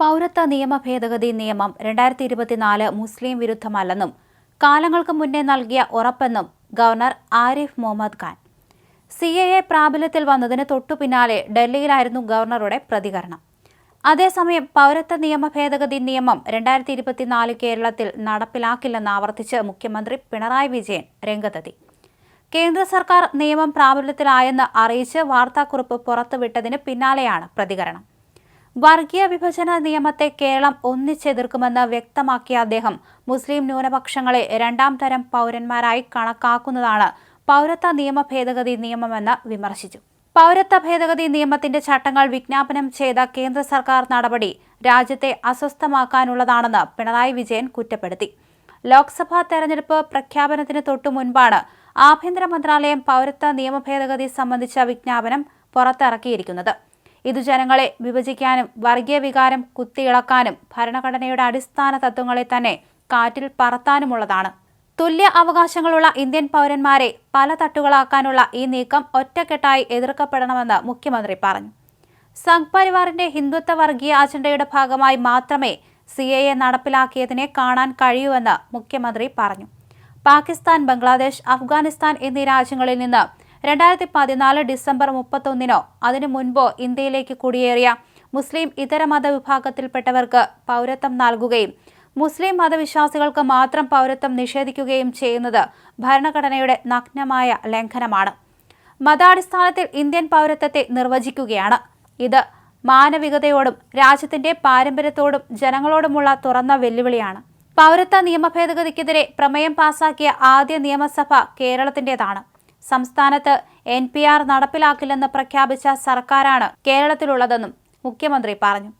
പൗരത്വ നിയമ ഭേദഗതി നിയമം രണ്ടായിരത്തി ഇരുപത്തിനാല് മുസ്ലിം വിരുദ്ധമല്ലെന്നും കാലങ്ങൾക്ക് മുന്നേ നൽകിയ ഉറപ്പെന്നും governor Arif Muhammad Khan. C A A പ്രാബല്യത്തിൽ വന്നതിന് തൊട്ടു പിന്നാലെ ഡൽഹിയിലായിരുന്നു ഗവർണറുടെ പ്രതികരണം. അതേസമയം പൗരത്വ നിയമ ഭേദഗതി നിയമം രണ്ടായിരത്തി ഇരുപത്തിനാല് കേരളത്തിൽ നടപ്പിലാക്കില്ലെന്ന് ആവർത്തിച്ച് മുഖ്യമന്ത്രി പിണറായി വിജയൻ രംഗത്തെത്തി. കേന്ദ്ര സർക്കാർ നിയമം പ്രാബല്യത്തിലായെന്ന് അറിയിച്ച് വാർത്താക്കുറിപ്പ് പുറത്തുവിട്ടതിന് പിന്നാലെയാണ് പ്രതികരണം. വർഗീയ വിഭജന നിയമത്തെ കേരളം ഒന്നിച്ചെതിർക്കുമെന്ന് വ്യക്തമാക്കിയ അദ്ദേഹം മുസ്ലിം ന്യൂനപക്ഷങ്ങളെ രണ്ടാം തരം പൗരന്മാരായി കണക്കാക്കുന്നതാണ് പൗരത്വ നിയമ ഭേദഗതി നിയമമെന്ന് വിമർശിച്ചു. പൗരത്വ ഭേദഗതി നിയമത്തിന്റെ ചട്ടങ്ങൾ വിജ്ഞാപനം ചെയ്ത കേന്ദ്ര സർക്കാർ നടപടി രാജ്യത്തെ അസ്വസ്ഥമാക്കാനുള്ളതാണെന്ന് പിണറായി വിജയൻ കുറ്റപ്പെടുത്തി. ലോക്സഭാ തെരഞ്ഞെടുപ്പ് പ്രഖ്യാപനത്തിന് തൊട്ടു മുൻപാണ് ആഭ്യന്തര മന്ത്രാലയം പൗരത്വ നിയമ ഭേദഗതി സംബന്ധിച്ച വിജ്ഞാപനം പുറത്തിറക്കിയിരിക്കുന്നത്. ഇത് ജനങ്ങളെ വിഭജിക്കാനും വർഗീയ വികാരം കുത്തിയിളക്കാനും ഭരണഘടനയുടെ അടിസ്ഥാന തത്വങ്ങളെ തന്നെ കാറ്റിൽ പറത്താനുമുള്ളതാണ്. തുല്യ അവകാശങ്ങളുള്ള ഇന്ത്യൻ പൗരന്മാരെ പല തട്ടുകളാക്കാനുള്ള ഈ നീക്കം ഒറ്റക്കെട്ടായി എതിർക്കപ്പെടണമെന്ന് മുഖ്യമന്ത്രി പറഞ്ഞു. സംഘ് പരിവാറിന്റെ ഹിന്ദുത്വ വർഗീയ അജണ്ടയുടെ ഭാഗമായി മാത്രമേ സി എ എ നടപ്പിലാക്കിയതിനെ കാണാൻ കഴിയൂവെന്ന് മുഖ്യമന്ത്രി പറഞ്ഞു. പാകിസ്ഥാൻ ബംഗ്ലാദേശ് അഫ്ഗാനിസ്ഥാൻ എന്നീ രാജ്യങ്ങളിൽ നിന്ന് രണ്ടായിരത്തി പതിനാല് ഡിസംബർ മുപ്പത്തൊന്നിനോ അതിനു മുൻപോ ഇന്ത്യയിലേക്ക് കുടിയേറിയ മുസ്ലിം ഇതര മതവിഭാഗത്തിൽപ്പെട്ടവർക്ക് പൗരത്വം നൽകുകയും മുസ്ലിം മതവിശ്വാസികൾക്ക് മാത്രം പൗരത്വം നിഷേധിക്കുകയും ചെയ്യുന്നത് ഭരണഘടനയുടെ നഗ്നമായ ലംഘനമാണ്. മതാടിസ്ഥാനത്തിൽ ഇന്ത്യൻ പൗരത്വത്തെ നിർവചിക്കുകയാണ്. ഇത് മാനവികതയോടും രാജ്യത്തിന്റെ പാരമ്പര്യത്തോടും ജനങ്ങളോടുമുള്ള തുറന്ന വെല്ലുവിളിയാണ്. പൗരത്വ നിയമ ഭേദഗതിക്കെതിരെ പ്രമേയം പാസാക്കിയ ആദ്യ നിയമസഭ കേരളത്തിന്റേതാണ്. സംസ്ഥാനത്ത് എൻ പി ആർ നടപ്പിലാക്കില്ലെന്ന് പ്രഖ്യാപിച്ച സർക്കാരാണ് കേരളത്തിലുള്ളതെന്നും മുഖ്യമന്ത്രി പറഞ്ഞു.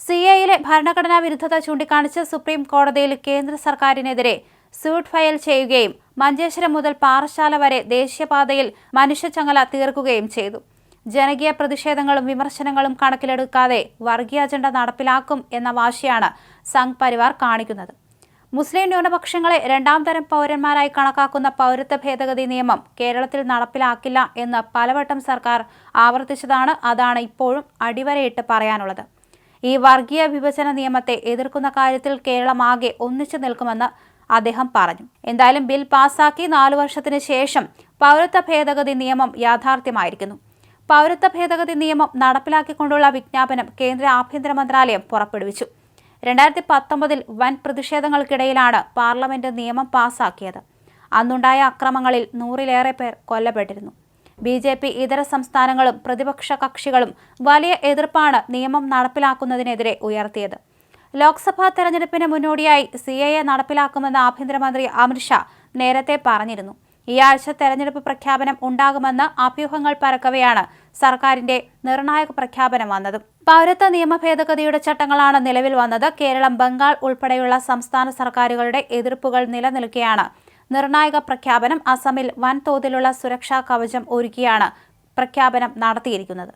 സി എയിലെ ഭരണഘടനാ വിരുദ്ധത ചൂണ്ടിക്കാണിച്ച് സുപ്രീം കോടതിയിൽ കേന്ദ്ര സർക്കാരിനെതിരെ സ്യൂട്ട് ഫയൽ ചെയ്യുകയും മഞ്ചേശ്വരം മുതൽ പാറശാല വരെ ദേശീയപാതയിൽ മനുഷ്യച്ചങ്ങല തീർക്കുകയും ചെയ്തു. ജനകീയ പ്രതിഷേധങ്ങളും വിമർശനങ്ങളും കണക്കിലെടുക്കാതെ വർഗീയ അജണ്ട നടപ്പിലാക്കും എന്ന വാശിയാണ് സംഘ് പരിവാർ കാണിക്കുന്നത്. മുസ്ലിം ന്യൂനപക്ഷങ്ങളെ രണ്ടാം തരം പൗരന്മാരായി കണക്കാക്കുന്ന പൗരത്വ ഭേദഗതി നിയമം കേരളത്തിൽ നടപ്പിലാക്കില്ല എന്ന് പലവട്ടം സർക്കാർ ആവർത്തിച്ചതാണ് അതാണ് ഇപ്പോഴും അടിവരയിട്ട് പറയാനുള്ളത്. ഈ വർഗീയ വിഭജന നിയമത്തെ എതിർക്കുന്ന കാര്യത്തിൽ കേരളം ആകെ ഒന്നിച്ചു നിൽക്കുമെന്ന് അദ്ദേഹം പറഞ്ഞു. എന്തായാലും ബിൽ പാസാക്കി നാലു വർഷത്തിന് ശേഷം പൗരത്വ ഭേദഗതി നിയമം യാഥാർത്ഥ്യമായിരിക്കുന്നു. പൗരത്വ ഭേദഗതി നിയമം നടപ്പിലാക്കിക്കൊണ്ടുള്ള വിജ്ഞാപനം കേന്ദ്ര ആഭ്യന്തര മന്ത്രാലയം പുറപ്പെടുവിച്ചു. രണ്ടായിരത്തി പത്തൊമ്പതിൽ വൻ പ്രതിഷേധങ്ങൾക്കിടയിലാണ് പാർലമെന്റ് നിയമം പാസാക്കിയത്. അന്നുണ്ടായ അക്രമങ്ങളിൽ നൂറിലേറെ പേർ കൊല്ലപ്പെട്ടിരുന്നു. ബി ജെ പി ഇതര സംസ്ഥാനങ്ങളും പ്രതിപക്ഷ കക്ഷികളും വലിയ എതിർപ്പാണ് നിയമം നടപ്പിലാക്കുന്നതിനെതിരെ ഉയർത്തിയത്. ലോക്സഭാ തെരഞ്ഞെടുപ്പിന് മുന്നോടിയായി സി എ എ നടപ്പിലാക്കുമെന്ന് ആഭ്യന്തരമന്ത്രി അമിത്ഷാ നേരത്തെ പറഞ്ഞിരുന്നു. ഈ ആഴ്ച തെരഞ്ഞെടുപ്പ് പ്രഖ്യാപനം ഉണ്ടാകുമെന്ന് അഭ്യൂഹങ്ങൾ പരക്കവെയാണ് സർക്കാരിന്റെ നിർണായക പ്രഖ്യാപനം വന്നതും പൗരത്വ നിയമ ഭേദഗതിയുടെ ചട്ടങ്ങളാണ് നിലവിൽ വന്നത്. കേരളം ബംഗാൾ ഉൾപ്പെടെയുള്ള സംസ്ഥാന സർക്കാരുകളുടെ എതിർപ്പുകൾ നിലനിൽക്കെയാണ്. നിർണായക പ്രഖ്യാപനം അസമിൽ വൻതോതിലുള്ള സുരക്ഷാ കവചം ഒരുക്കിയാണ് പ്രഖ്യാപനം നടത്തിയിരിക്കുന്നത്.